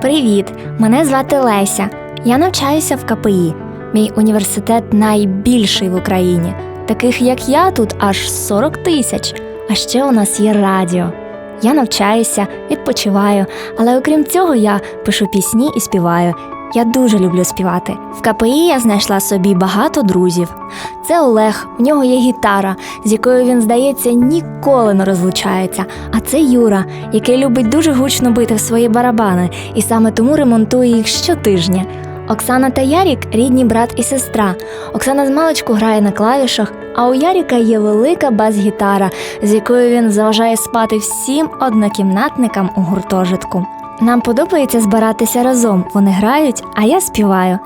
Привіт! Мене звати Леся. Я навчаюся в КПІ. Мій університет найбільший в Україні. Таких як я тут аж 40 тисяч. А ще у нас є радіо. Я навчаюся, відпочиваю, але окрім цього я пишу пісні і співаю. Я дуже люблю співати. В КПІ я знайшла собі багато друзів. Це Олег, в нього є гітара, з якою він, здається, ніколи не розлучається. А це Юра, який любить дуже гучно бити в свої барабани, і саме тому ремонтує їх щотижня. Оксана та Ярік рідні брат і сестра. Оксана з маличку грає на клавішах, а у Яріка є велика бас-гітара, з якою він заважає спати всім однокімнатникам у гуртожитку. Нам подобається збиратися разом. Вони грають, а я співаю.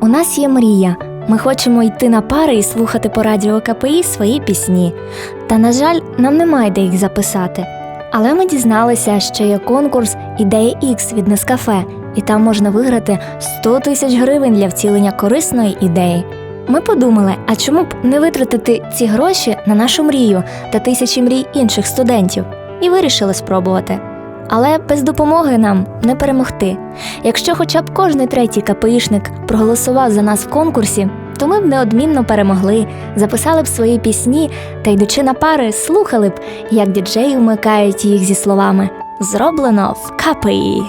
У нас є мрія. Ми хочемо йти на пари і слухати по радіо КПІ свої пісні. Та, на жаль, нам немає де їх записати. Але ми дізналися, що є конкурс Ідея X від Нескафе, і там можна виграти 100 тисяч гривень для втілення корисної ідеї. Ми подумали, а чому б не витратити ці гроші на нашу мрію та тисячі мрій інших студентів, і вирішили спробувати. Але без допомоги нам не перемогти. Якщо хоча б кожний третій КПІшник проголосував за нас в конкурсі, то ми б неодмінно перемогли, записали б свої пісні та, йдучи на пари, слухали б, як діджеї вмикають їх зі словами Зроблено в КПІ.